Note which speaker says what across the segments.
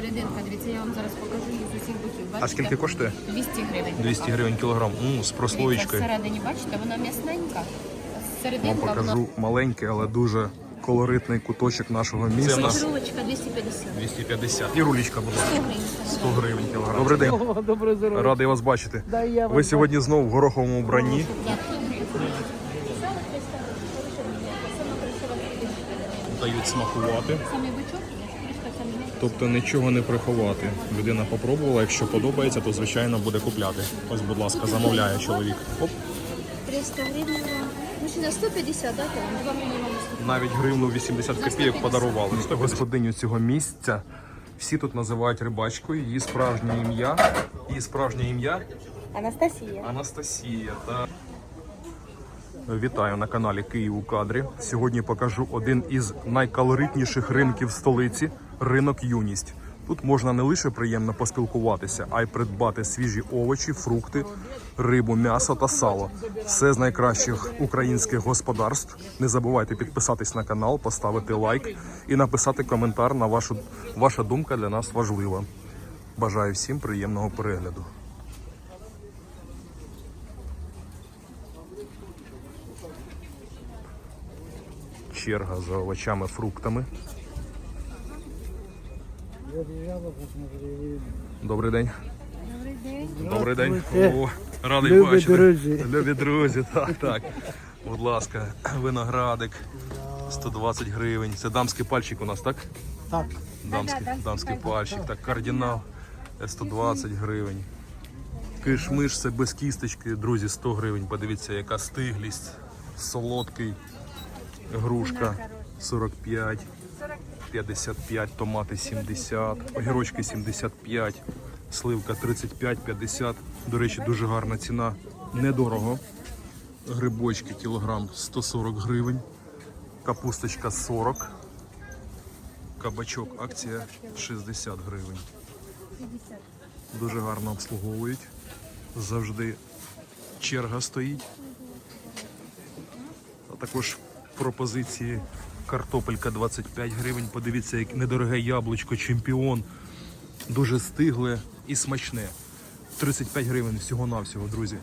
Speaker 1: серединка, дивіться, я вам зараз покажу її з усіх боків. Бачите?
Speaker 2: А скільки коштує?
Speaker 1: 200 гривень.
Speaker 2: 200 гривень кілограм. Ну, з прослоєчкою.
Speaker 1: всередині, бачите, вона м'ясненька.
Speaker 2: Вам
Speaker 1: Серединка вона...
Speaker 2: покажу маленький, але дуже колоритний куточок нашого
Speaker 1: Це
Speaker 2: міста.
Speaker 1: у нас рулочка 250.
Speaker 2: 250. І рулічка, будь ласка.
Speaker 1: 100 гривень.
Speaker 2: кілограм. Добрий день.
Speaker 3: О, добре здоров'я.
Speaker 2: Радий вас бачити.
Speaker 3: Да, і я
Speaker 2: Ви
Speaker 3: вас
Speaker 2: сьогодні знову в гороховому вбранні.
Speaker 1: Так, 100 гривень.
Speaker 2: Дають смакувати.
Speaker 1: Самий бичок є, шкурочка самі м'які.
Speaker 2: Тобто нічого не приховати. Людина попробувала, якщо подобається, то звичайно буде купляти. Ось, будь ласка, замовляє чоловік. Оп,
Speaker 4: 300 гривень. Мужчина 150, да, вам? Два мені
Speaker 2: навіть гривну 80 копійок подарували. Господиню цього місця всі тут називають рибачкою. Її справжнє ім'я. Її справжнє ім'я
Speaker 4: Анастасія.
Speaker 2: Анастасія. Та... Вітаю на каналі Київ у кадрі. Сьогодні покажу один із найкалоритніших ринків столиці ринок Юність. Тут можна не лише приємно поспілкуватися, а й придбати свіжі овочі, фрукти, рибу, м'ясо та сало. Все з найкращих українських господарств. Не забувайте підписатись на канал, поставити лайк і написати коментар на вашу ваша думка для нас важлива. Бажаю всім приємного перегляду. черга за овочами, фруктами. Добрий день. Добрий день. О, радий
Speaker 3: Любі
Speaker 2: бачити.
Speaker 3: друзі.
Speaker 2: Любі друзі, так, так. Будь ласка, виноградик 120 гривень. Це дамський пальчик у нас, так?
Speaker 3: Так.
Speaker 2: Дамський, дамський пальчик, так, кардинал 120 гривень. Киш-миш це без кісточки, друзі, 100 гривень. Подивіться, яка стиглість, солодкий. Грушка 45, 55, томати 70, огірочки 75, сливка 35, 50. До речі, дуже гарна ціна. Недорого. Грибочки кілограм 140 гривень, капусточка 40, кабачок акція 60 гривень. Дуже гарно обслуговують. Завжди черга стоїть. А також пропозиції картопелька 25 гривень. Подивіться, як недороге яблучко, чемпіон. Дуже стигле і смачне. 35 гривень всього-навсього, друзі.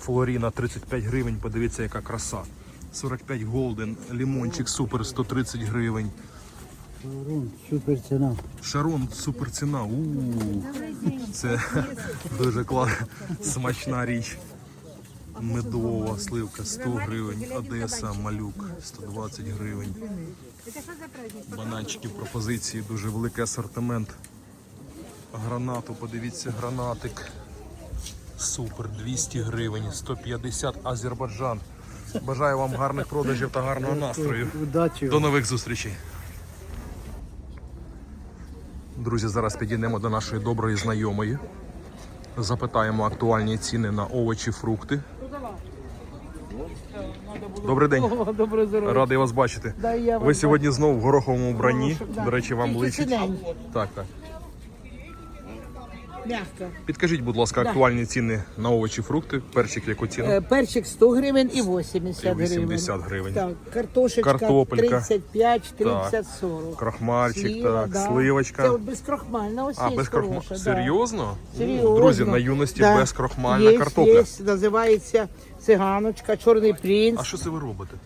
Speaker 2: Флоріна 35 гривень, подивіться, яка краса. 45 голден, лімончик супер 130 гривень.
Speaker 3: Рун, супер ціна.
Speaker 2: Шарон супер ціна. У-у-у. Це дуже клас, смачна річ. Медова сливка 100 гривень, Одеса, малюк 120 гривень. Бананчики пропозиції, дуже великий асортимент. Гранату, подивіться, гранатик. Супер, 200 гривень, 150 Азербайджан. Бажаю вам гарних продажів та гарного настрою. До нових зустрічей. Друзі, зараз підійдемо до нашої доброї знайомої. Запитаємо актуальні ціни на овочі, фрукти. Добрий день.
Speaker 3: О, добре здоров'я.
Speaker 2: Радий вас бачити.
Speaker 3: Да, я
Speaker 2: вам
Speaker 3: Ви
Speaker 2: сьогодні знову в гороховому вбранні. До речі, вам
Speaker 3: Тільки
Speaker 2: личить. Так, так.
Speaker 3: Мягко.
Speaker 2: Підкажіть, будь ласка, актуальні ціни на овочі, фрукти. Перчик яку ціну?
Speaker 3: Е, Перчик 100 гривень і 80
Speaker 2: І
Speaker 3: гривень.
Speaker 2: 80 гривень.
Speaker 3: Так, картошечка
Speaker 2: Картопелька.
Speaker 3: 35, 30, 40.
Speaker 2: Крахмальчик, так,
Speaker 3: да.
Speaker 2: сливочка.
Speaker 3: Це от безкрохмальна, ось
Speaker 2: А,
Speaker 3: є
Speaker 2: без крохмалю.
Speaker 3: хороша, да.
Speaker 2: Серйозно?
Speaker 3: Серйозно.
Speaker 2: Друзі, на юності
Speaker 3: Да.
Speaker 2: безкрохмальна
Speaker 3: Є,
Speaker 2: картопля.
Speaker 3: Є, називається циганочка, чорний принц.
Speaker 2: А що це ви робите?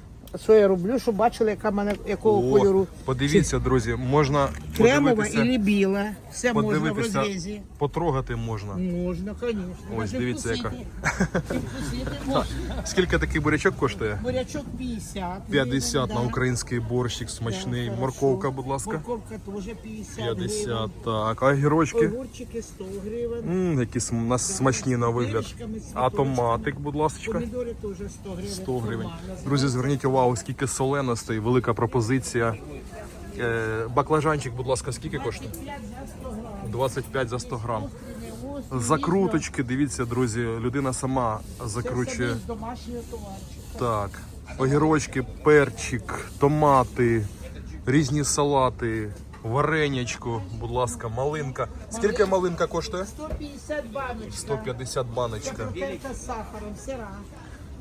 Speaker 3: Що я роблю, щоб бачили, яка мене, якого кольору.
Speaker 2: подивіться, друзі, можна
Speaker 3: Кремова
Speaker 2: подивитися,
Speaker 3: і біла. Все можна в
Speaker 2: подивитися,
Speaker 3: розрізі.
Speaker 2: потрогати можна.
Speaker 3: Можна, звісно.
Speaker 2: Ось, дивіться, яка. Скільки такий бурячок коштує?
Speaker 3: Бурячок 50.
Speaker 2: 50 на український борщик смачний. Морковка, будь ласка.
Speaker 3: Морковка теж 50
Speaker 2: 50,
Speaker 3: гривень.
Speaker 2: так. А огірочки?
Speaker 3: Огурчики 100 гривень.
Speaker 2: М, які см- у нас смачні на вигляд.
Speaker 3: Перчиками,
Speaker 2: А томатик, будь ласка.
Speaker 3: Помідори теж 100 гривень.
Speaker 2: 100 гривень.
Speaker 3: Нормально.
Speaker 2: Друзі, зверніть увагу, скільки соленостей, велика пропозиція. Е, Баклажанчик, будь ласка, скільки коштує? 25 за 100 грам. Закруточки, дивіться, друзі, людина сама закручує. Так, огірочки, перчик, томати, різні салати, варенячко, будь ласка, малинка. Скільки малинка коштує?
Speaker 3: 150 баночка.
Speaker 2: 150 баночка.
Speaker 3: Конфетка сахаром, сира.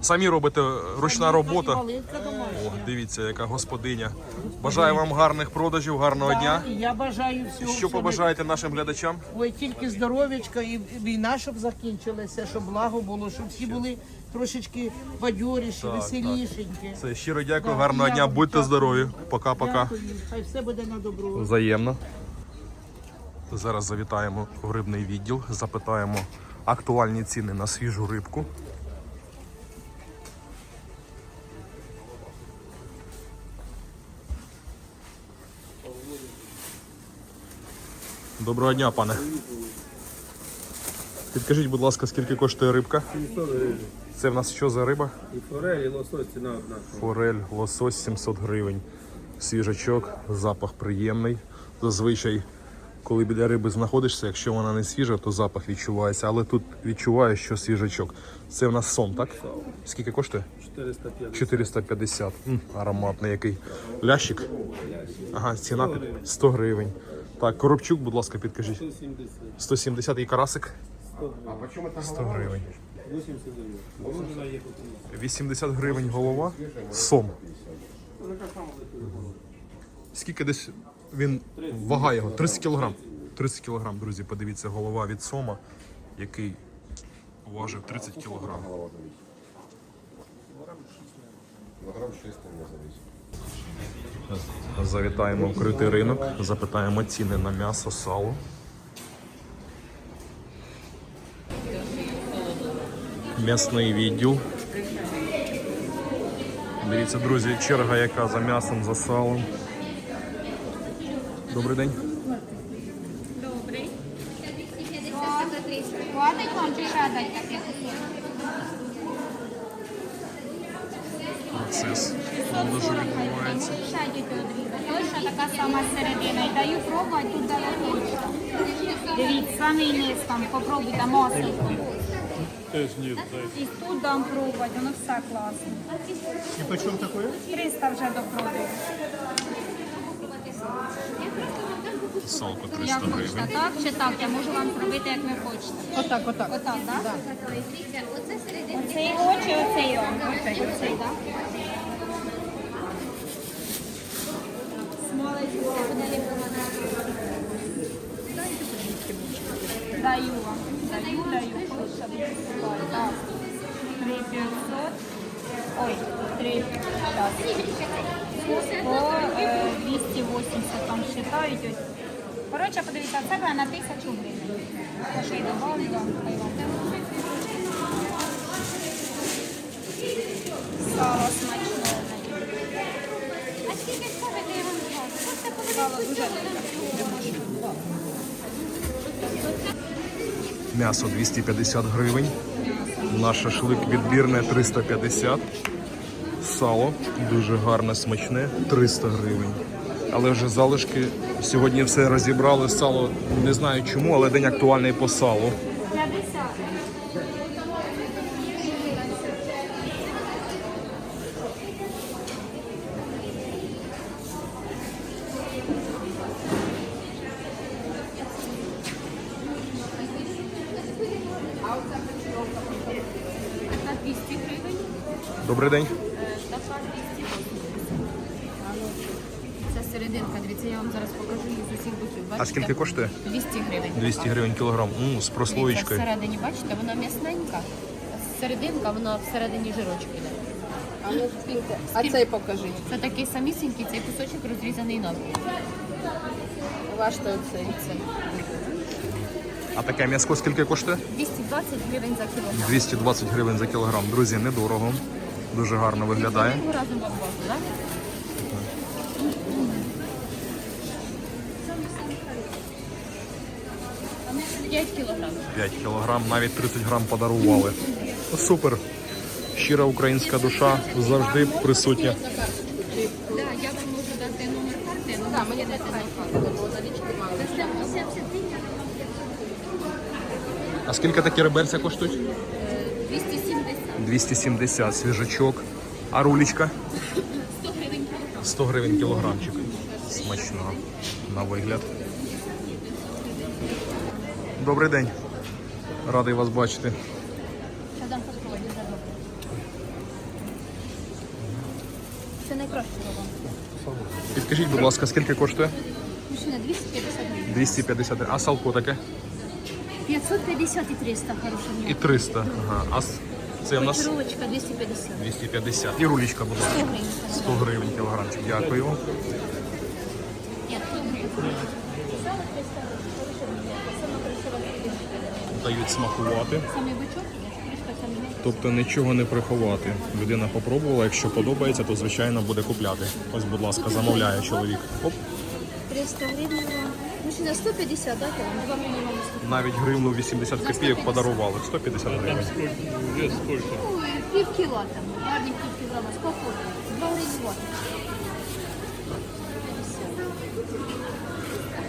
Speaker 2: Самі робите ручна робота. О, дивіться, яка господиня. Бажаю вам гарних продажів, гарного дня.
Speaker 3: Я бажаю всього.
Speaker 2: Що побажаєте нашим глядачам?
Speaker 3: Ой, тільки здоров'ячка і війна, щоб закінчилася, щоб благо було, щоб всі були трошечки бадьоріші,
Speaker 2: Так,
Speaker 3: веселішенькі.
Speaker 2: Все, щиро дякую,
Speaker 3: Да,
Speaker 2: гарного
Speaker 3: я
Speaker 2: дня,
Speaker 3: вам
Speaker 2: будьте
Speaker 3: дякую.
Speaker 2: здорові. Пока-пока.
Speaker 3: Дякую. Хай все буде на добро.
Speaker 2: Взаємно. Зараз завітаємо в рибний відділ, запитаємо актуальні ціни на свіжу рибку. Доброго дня, пане. Підкажіть, будь ласка, скільки коштує рибка?
Speaker 5: 700 гривень.
Speaker 2: Це в нас що за риба?
Speaker 5: І форель, і лосось ціна одна.
Speaker 2: Форель, лосось 700 гривень. Свіжачок, запах приємний. Зазвичай, коли біля риби знаходишся, якщо вона не свіжа, то запах відчувається. Але тут відчуваєш, що свіжачок. Це в нас сон, так? Скільки коштує?
Speaker 5: 450.
Speaker 2: 450. М, ароматний який. Лящик? Ага, ціна під- 100 гривень. Так, коробчук, будь ласка, підкажіть.
Speaker 5: 170.
Speaker 2: 170 і карасик
Speaker 5: 100 гривень.
Speaker 2: 100 гривень.
Speaker 5: 80 гривень. Положена є потім.
Speaker 2: 80 гривень голова. Сом. Скільки десь він вага його? 30 кілограм. 30 кілограм, друзі, подивіться, голова від сома, який важив 30 кілограм. Завітаємо в критий ринок, запитаємо ціни на м'ясо, сало. М'ясний відділ. Дивіться, друзі, черга яка за м'ясом, за салом. Добрий день.
Speaker 1: Добрий.
Speaker 2: Процес продажу відбувається.
Speaker 4: Така сама середина. І даю пробувати тут далеко. Дивіться, саме низ там, попробуйте масло. І тут дам пробувати, воно все класно. І по чому таке? 300 вже до продажу.
Speaker 2: Салко 300
Speaker 4: Як хочете,
Speaker 2: гривень.
Speaker 4: так чи так? Я можу вам зробити, як ви хочете.
Speaker 3: Отак, отак.
Speaker 4: Отак, так? Оцей очі, оцей ром. Оцей, оцей, так? Смолець буде Даю вам. Даю, даю. Так. 3500. Ой, 3. Так. По е, 280 там считають. ось. Коротше, подивіться, це на 1000 гривень. Ще й. Сало смачне. А скільки скажете, я вам скажу? Сало дуже.
Speaker 2: М'ясо 250 гривень. Наш шашлик відбірне 350. Сало дуже гарне, смачне 300 гривень. Але вже залишки сьогодні все розібрали. Сало не знаю чому, але день актуальний по салу.
Speaker 4: 50.
Speaker 1: Така 200 гривень,
Speaker 2: Добрий день.
Speaker 1: е, така 280. Це серединка, дивіться, я вам зараз покажу її з усіх боків. Бачите?
Speaker 2: А скільки коштує?
Speaker 1: 200 гривень.
Speaker 2: 200 гривень кілограм. М, з
Speaker 1: Дивіться,
Speaker 2: прослоєчкою.
Speaker 1: всередині, бачите, вона м'ясненька. Серединка, вона всередині жирочки йде.
Speaker 3: А ну скільки? А цей покажіть.
Speaker 1: Це такий самісінький, цей кусочок розрізаний навпіл.
Speaker 3: Важте оцей.
Speaker 2: А таке м'яско скільки коштує?
Speaker 1: 220 гривень за кілограм.
Speaker 2: 220 гривень за кілограм. Друзі, недорого. Дуже гарно виглядає.
Speaker 1: Разом вам так? П'ять кілограм.
Speaker 2: 5 кілограм, навіть 30 грам подарували. Супер. Щира українська душа завжди присутня.
Speaker 1: Я вам можу дати номер карти, ну мені.
Speaker 2: А скільки такі реберця коштують?
Speaker 1: 270.
Speaker 2: 270 свіжачок. А рулічка?
Speaker 1: 100 гривень кілограм.
Speaker 2: 100 гривень кілограмчик. Смачного на вигляд. Добрий день. Радий вас бачити.
Speaker 1: Попробувати? найкраще робимо.
Speaker 2: Підкажіть, будь ласка, скільки коштує?
Speaker 1: Мужчина 250 гривень.
Speaker 2: 250. А салко таке?
Speaker 1: 550 і 300 хороша
Speaker 2: І 300. Ага. А це у нас
Speaker 1: Печеровочка 250.
Speaker 2: 250. І рулічка, будь
Speaker 1: 100 гривень.
Speaker 2: 100 гривень кілограмчик. Дякую.
Speaker 1: Ні, 100 гривень.
Speaker 2: Дають смакувати. Тобто нічого не приховати. Людина попробувала, якщо подобається, то звичайно буде купляти. Ось, будь ласка, замовляє чоловік. Оп,
Speaker 1: 300 гривень. Мужчина 150, так? Вам 2 гривні
Speaker 2: навіть гривну 80 копійок подарували. 150 гривень.
Speaker 1: Ну, пів кіла там, гарні пів кілограма, спокійно. 2 гривні вот.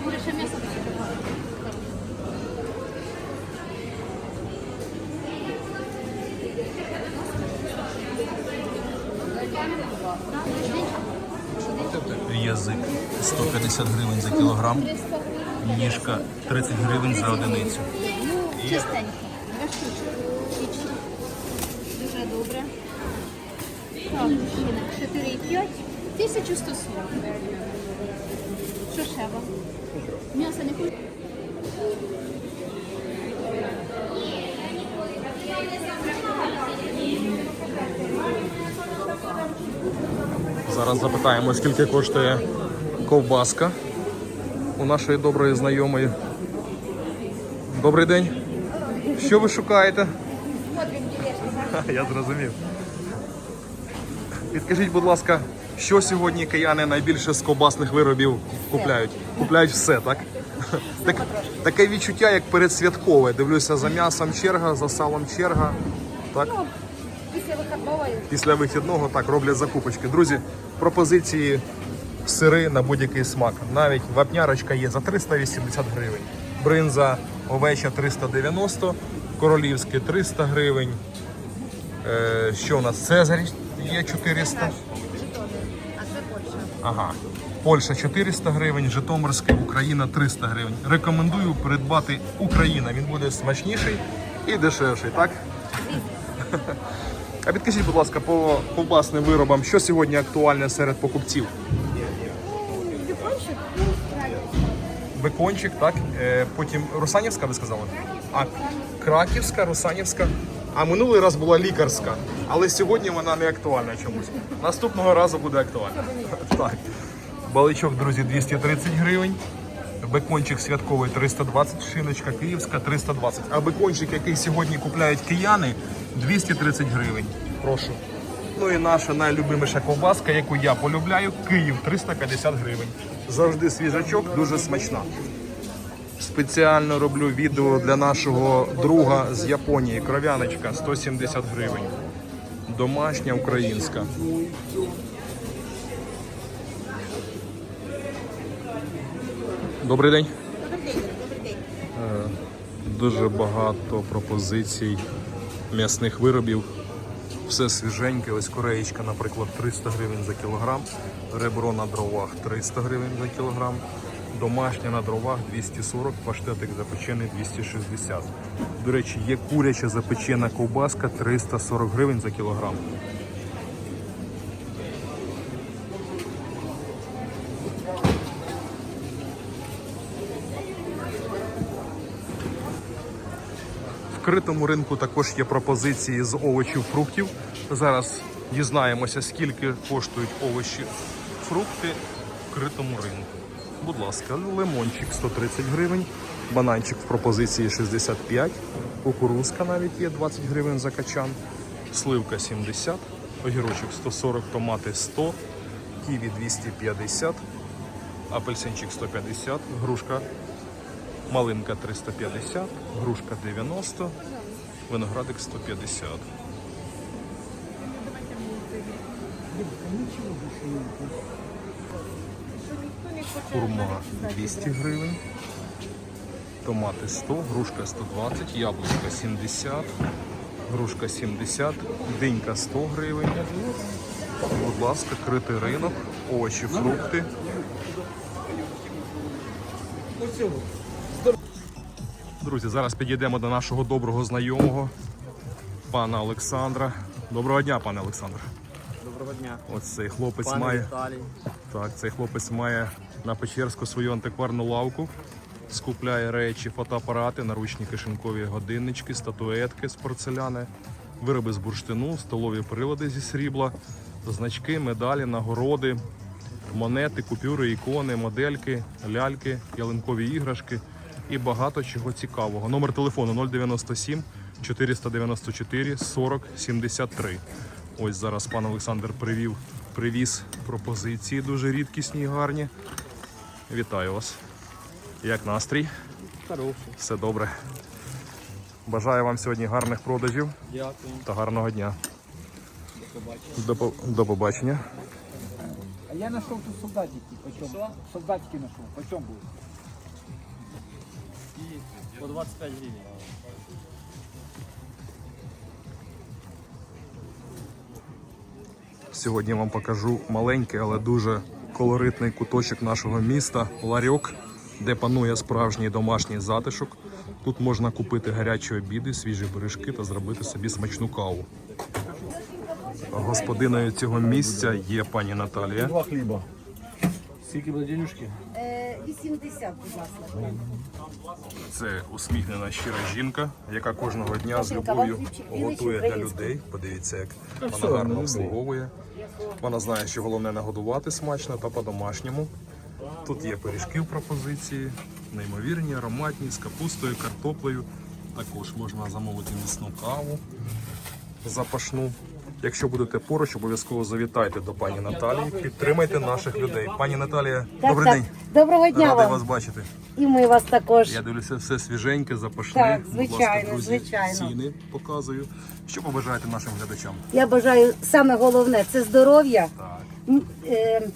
Speaker 1: Може, ще м'ясо таке добавити.
Speaker 2: Язик 150 гривень за кілограм, ніжка 30 гривень за одиницю.
Speaker 1: Чистенько. Два Дуже добре. Так, мужчина. 4,5. 1140. Що ще вам? М'ясо не купить?
Speaker 2: Зараз запитаємо, скільки коштує ковбаска у нашої доброї знайомої. Добрий день. Що ви шукаєте? Я зрозумів. Підкажіть, будь ласка, що сьогодні кияни найбільше з ковбасних виробів купляють? Купляють все, так? так таке відчуття, як передсвяткове. Дивлюся за м'ясом черга, за салом черга. Так?
Speaker 1: Після вихідної.
Speaker 2: після вихідного так роблять закупочки. Друзі, пропозиції сири на будь-який смак. Навіть вапнярочка є за 380 гривень. Бринза овеча 390, королівське 300 гривень. Е, що у нас? Цезарь є 400.
Speaker 1: Польща.
Speaker 2: Ага. Польща 400 гривень, Житомирське, Україна 300 гривень. Рекомендую придбати Україна. Він буде смачніший і дешевший, так? А підкажіть, будь ласка, по ковбасним виробам, що сьогодні актуальне серед покупців? Бекончик, так? Е, потім Русанівська, ви сказали? А Краківська, Русанівська. А минулий раз була лікарська, але сьогодні вона не актуальна чомусь. Наступного разу буде актуальна. Так. Баличок, друзі, 230 гривень. Бекончик святковий 320, шиночка київська 320. А бекончик, який сьогодні купляють кияни, 230 гривень. Прошу. Ну і наша найлюбиміша ковбаска, яку я полюбляю, Київ 350 гривень. Завжди свіжачок, дуже смачна. Спеціально роблю відео для нашого друга з Японії. Кров'яночка 170 гривень. Домашня українська. Добрий день. Е, Дуже багато пропозицій м'ясних виробів. Все свіженьке. Ось кореєчка, наприклад, 300 гривень за кілограм. Ребро на дровах 300 гривень за кілограм. Домашня на дровах 240, паштетик запечений 260. До речі, є куряча запечена ковбаска 340 гривень за кілограм. В критому ринку також є пропозиції з овочів, фруктів. Зараз дізнаємося, скільки коштують овочі, фрукти в критому ринку. Будь ласка, лимончик 130 гривень, бананчик в пропозиції 65, кукурузка навіть є 20 гривень за качан, сливка 70, огірочок 140, томати 100, ківі 250, апельсинчик 150, грушка Малинка 350, грушка 90, виноградик 150. Хурма 200 гривень, томати 100, грушка 120, яблучка 70, грушка 70, динька 100 гривень. Будь ласка, критий ринок, овочі, фрукти. Друзі, зараз підійдемо до нашого доброго знайомого, пана Олександра. Доброго дня, пане Олександр.
Speaker 6: Доброго дня.
Speaker 2: Ось цей хлопець
Speaker 6: Пане
Speaker 2: має.
Speaker 6: Віталій.
Speaker 2: Так, цей хлопець має на Печерську свою антикварну лавку. Скупляє речі, фотоапарати, наручні кишенькові годиннички, статуетки з порцеляни, вироби з бурштину, столові прилади зі срібла, значки, медалі, нагороди, монети, купюри, ікони, модельки, ляльки, ялинкові іграшки і багато чого цікавого. Номер телефону 097 494 40 73. Ось зараз пан Олександр привів, привіз пропозиції дуже рідкісні і гарні. Вітаю вас. Як настрій?
Speaker 6: Хороший.
Speaker 2: Все добре. Бажаю вам сьогодні гарних продажів
Speaker 6: Дякую.
Speaker 2: та гарного дня. До, по- до побачення.
Speaker 7: А я нашел тут солдатики. Солдатики нашел. Почем будет?
Speaker 6: По 25 гривень.
Speaker 2: Сьогодні вам покажу маленький, але дуже колоритний куточок нашого міста Ларьок, де панує справжній домашній затишок. Тут можна купити гарячі обіди, свіжі пиріжки та зробити собі смачну каву. Господиною цього місця є пані Наталія.
Speaker 5: Два хліба. Скільки буде денюжки?
Speaker 8: 80, будь ласка.
Speaker 2: Це усміхнена щира жінка, яка кожного дня з любов'ю готує для людей. Подивіться, як вона гарно обслуговує. Вона знає, що головне нагодувати смачно та по-домашньому. Тут є пиріжки в пропозиції, неймовірні, ароматні, з капустою, картоплею. Також можна замовити міцну каву запашну. Якщо будете поруч, обов'язково завітайте до пані Наталії, підтримайте наших людей. Пані Наталія, добрий
Speaker 8: так.
Speaker 2: день.
Speaker 8: Доброго дня
Speaker 2: Радий
Speaker 8: вам.
Speaker 2: вас бачити.
Speaker 8: І ми вас також.
Speaker 2: Я дивлюся, все свіженьке, запашне.
Speaker 8: Так,
Speaker 2: Будь ласка,
Speaker 8: звичайно,
Speaker 2: друзі,
Speaker 8: звичайно.
Speaker 2: Ціни показую. Що побажаєте нашим глядачам?
Speaker 8: Я бажаю саме головне це здоров'я,
Speaker 2: Так.
Speaker 8: м- е,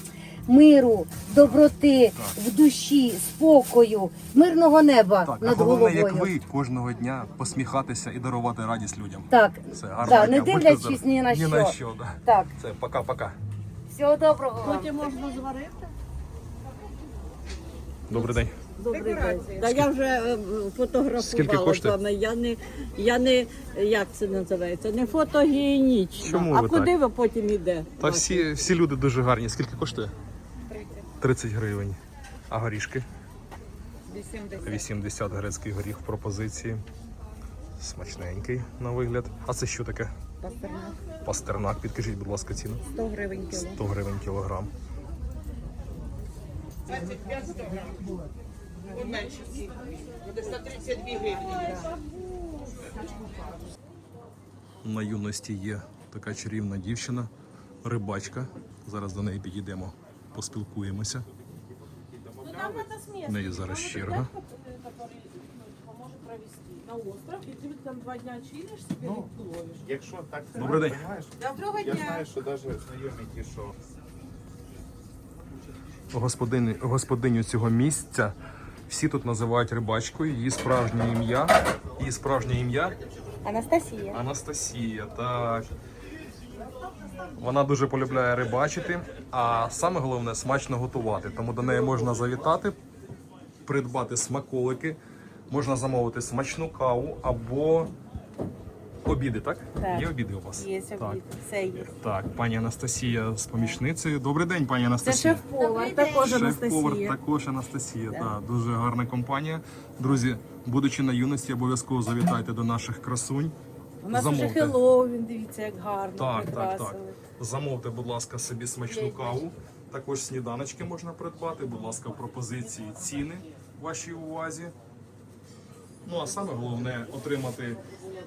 Speaker 8: миру, доброти в душі, спокою, мирного неба
Speaker 2: Так, а
Speaker 8: над
Speaker 2: головне,
Speaker 8: головою.
Speaker 2: як ви кожного дня посміхатися і дарувати радість людям.
Speaker 8: Так,
Speaker 2: Це гарно.
Speaker 8: так, не дивлячись ні на
Speaker 2: ні
Speaker 8: що.
Speaker 2: на що. Да.
Speaker 8: Так,
Speaker 2: Це пока-пока.
Speaker 8: всього доброго вам.
Speaker 2: Добрий день.
Speaker 9: Добрий день. Та я вже е, фотографувала
Speaker 2: Скільки коштує?
Speaker 9: з вами. Я не, я не, як це називається, не фотогенічна.
Speaker 2: Чому
Speaker 9: а
Speaker 2: ви
Speaker 9: куди ви потім йде?
Speaker 2: Та всі, всі люди дуже гарні. Скільки коштує? 30. 30 гривень. А горішки? 80. 80 грецький горіх в пропозиції. Смачненький на вигляд. А це що таке? Пастернак. Пастернак. Підкажіть, будь ласка, ціну.
Speaker 9: 100 гривень кіло.
Speaker 2: 100 гривень кілограм.
Speaker 3: Буде 132 гривні.
Speaker 2: На юності є така чарівна дівчина, рибачка. Зараз до неї підійдемо, поспілкуємося. У неї зараз черга.
Speaker 5: Якщо так це
Speaker 2: Добрий день.
Speaker 5: Доброго дня. Я знаю, що навіть знайомі ті, що
Speaker 2: Господиню, господиню цього місця всі тут називають рибачкою. Її справжнє ім'я. Її справжнє ім'я
Speaker 8: Анастасія.
Speaker 2: Анастасія. Так. Вона дуже полюбляє рибачити, а саме головне смачно готувати. Тому до неї можна завітати, придбати смаколики, можна замовити смачну каву або обіди, так?
Speaker 8: Так.
Speaker 2: Є обіди у вас?
Speaker 8: Є
Speaker 2: так.
Speaker 8: обід. Є.
Speaker 2: Так, пані Анастасія з помічницею. Добрий день, пані
Speaker 8: Це
Speaker 2: Анастасія.
Speaker 8: шеф-повар, також Анастасія.
Speaker 2: також Анастасія. Так, дуже гарна компанія. Друзі, будучи на юності, обов'язково завітайте до наших красунь.
Speaker 8: У нас уже
Speaker 2: Замовте.
Speaker 8: Хеллоуін, дивіться, як гарно
Speaker 2: Так, так,
Speaker 8: прикрасили.
Speaker 2: так. Замовте, будь ласка, собі смачну каву. Також сніданочки можна придбати. Будь ласка, пропозиції ціни вашій увазі. Ну а саме головне отримати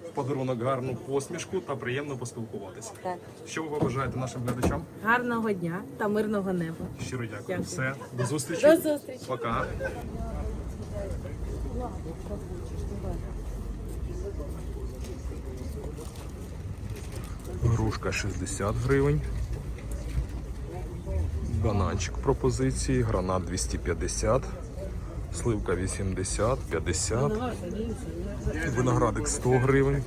Speaker 2: в подарунок гарну посмішку та приємно поспілкуватися.
Speaker 8: Так.
Speaker 2: Що ви побажаєте нашим глядачам?
Speaker 8: Гарного дня та мирного неба.
Speaker 2: Щиро дякую.
Speaker 8: Дякую.
Speaker 2: Все, до зустрічі.
Speaker 8: До зустрічі.
Speaker 2: Пока. Грушка 60 гривень. Бананчик пропозиції, гранат 250, сливка 80, 50, виноградик 100 гривень,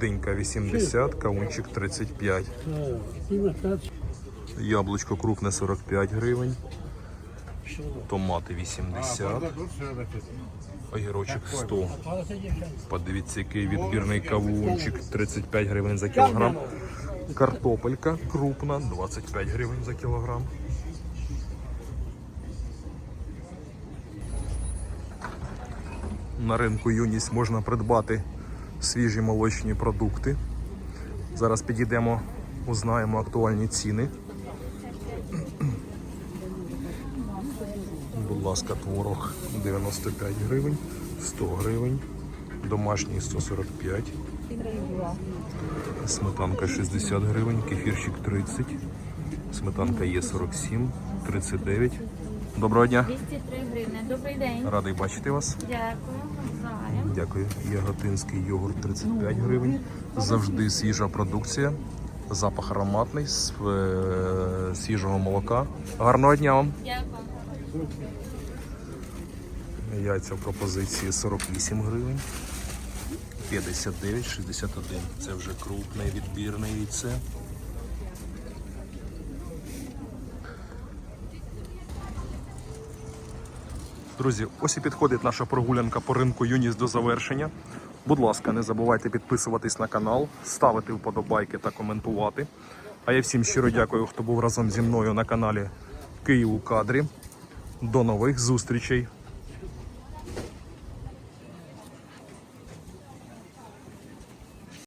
Speaker 2: динька 80, кавунчик 35. Яблучко крупне 45 гривень. Томати 80. Огірочок 100. Подивіться, який відбірний кавунчик 35 гривень за кілограм. Картопелька крупна 25 гривень за кілограм. На ринку юність можна придбати свіжі молочні продукти. Зараз підійдемо, узнаємо актуальні ціни. Будь ласка, творог 95 гривень, 100 гривень, домашній 145, сметанка 60 гривень, кефірчик 30, сметанка є 47, 39. Доброго дня!
Speaker 4: 203 гривни. Добрий день.
Speaker 2: Радий бачити вас.
Speaker 4: Дякую.
Speaker 2: Дякую. Яготинський йогурт 35 гривень. Завжди свіжа продукція. Запах ароматний з е, свіжого молока. Гарного дня вам!
Speaker 4: Дякую.
Speaker 2: Яйця в пропозиції 48 гривень. 59, 61. Це вже крупне відбірне яйце. Друзі, ось і підходить наша прогулянка по ринку Юніс до завершення. Будь ласка, не забувайте підписуватись на канал, ставити вподобайки та коментувати. А я всім щиро дякую, хто був разом зі мною на каналі Київ у кадрі. До нових зустрічей!